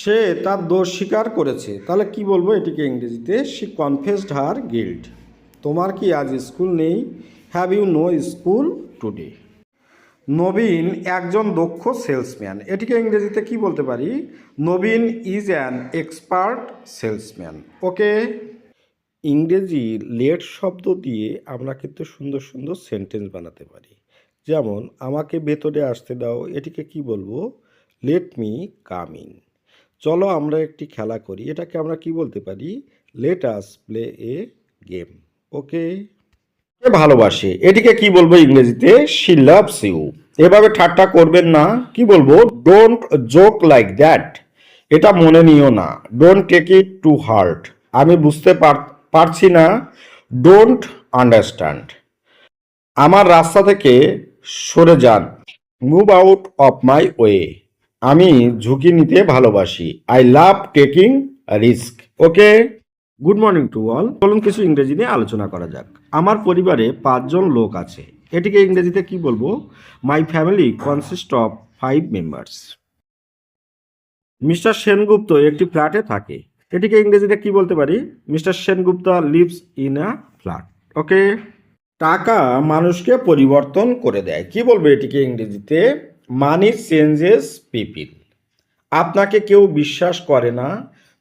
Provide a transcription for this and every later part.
সে তার দোষ স্বীকার করেছে। তাহলে কি বলব এটিকে ইংরেজিতে? শি কনফেসড হার গিল্ড তোমার কি আজ স্কুল নেই? Have you no school today Nabin একজন দক্ষ সেলসম্যান। এটিকে ইংরেজিতে কি বলতে পারি? Nabin is an expert salesman okay? ইংরেজি লেট শব্দ দিয়ে আমরা কিন্তু সুন্দর সুন্দর সেন্টেন্স বানাতে পারি। যেমন, আমাকে ভেতরে আসতে দাও। এটিকে কি বলব? লেট মি কাম ইন চলো আমরা একটি খেলা করি। এটাকে আমরা কি বলতে পারি? Let us play a game okay ভালোবাসে? এটিকে কি বলব ইংরেজিতে? শি লাভস ইউ এভাবে ঠাট্টা করবেন না। কি বলব? ডোন্ট জোক লাইক দ্যাট এটা মনে নিও না। Don't take it to heart আমি বুঝতে পার- পারছি না। ডোন্ট আন্ডারস্ট্যান্ড আমার রাস্তা থেকে সরে যান। Move out of my way আমি ঝুঁকি নিতে ভালোবাসি। I love taking risk okay good morning to all বলুন কিছু ইংরেজি নিয়ে আলোচনা করা যাক। আমার পরিবারে পাঁচজন লোক আছে। এটিকে ইংরেজিতে কি বলব? My family consist of five members mister Sengupta একটি ফ্ল্যাটে থাকে। এটিকে ইংরেজিতে কি বলতে পারি? Mister Sengupta lives in a flat okay টাকা মানুষকে পরিবর্তন করে দেয়। কি বলব এটিকে ইংরেজিতে? মানি চেঞ্জেস পিপিল আপনাকে কেউ বিশ্বাস করে না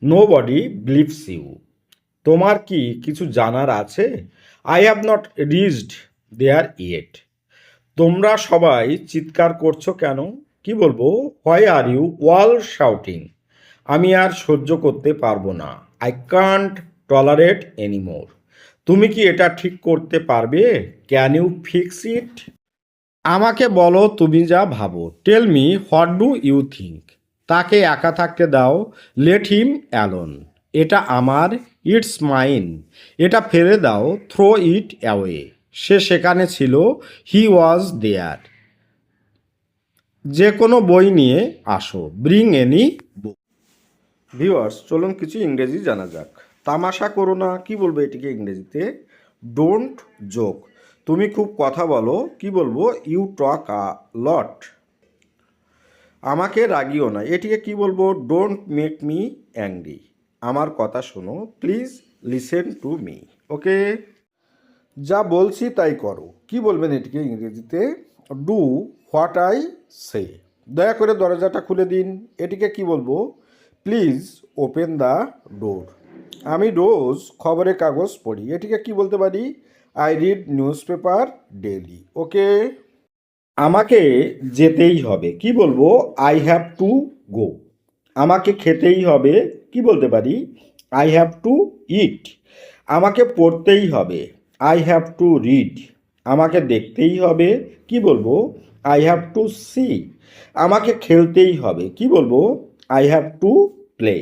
নো বডি বিলিভস ইউ তোমার কি কিছু জানার আছে? I have not reached there yet তোমরা সবাই চিৎকার করছ কেন? কি বলব? Why are you all shouting আমি আর সহ্য করতে পারব না। আই কান্ট টলারেট এনিমোর তুমি কি এটা ঠিক করতে পারবে? ক্যান ইউ ফিক্স ইট আমাকে বলো তুমি যা ভাবো। Tell me what do you think তাকে একা থাকতে দাও। লেট হিম অ্যালোন এটা আমার। ইটস মাইন এটা ফেলে দাও। থ্রো ইট অ্যাওয়ে সে সেখানে ছিল। হি ওয়াজ দেয়ার যে কোনো বই নিয়ে আসো। ব্রিং এনি বুক ভিউয়ার্স চলুন কিছু ইংরেজি জানা যাক। তামাশা করো না। কি বলব এটিকে ইংরেজিতে? ডোন্ট জোক তুমি খুব কথা বলো, কি বলব? ইউ টক আ লট আমাকে রাগিও না। এটিকে কি বলব? ডোন্ট মেক মি অ্যাংরি আমার কথা শোনো। Please listen to me okay যা বলছি তাই করো। কি বলবেন এটিকে ইংরেজিতে? ডু হোয়াট আই সে দয়া করে দরজাটা খুলে দিন। এটিকে কি বলব? প্লিজ ওপেন দ্য ডোর আমি রোজ খবরের কাগজ পড়ি। এটিকে কি বলতে পারি? I read newspaper daily okay আমাকে যেতেই হবে, কি বলব? আই হ্যাভ টু গো আমাকে খেতেই হবে, কি বলতে পারি? আই হ্যাভ টু ইট আমাকে পড়তেই হবে আই হ্যাভ টু রিড আমাকে দেখতেই হবে, কি বলব? আই হ্যাভ টু সি আমাকে খেলতেই হবে, কি বলব? I have to play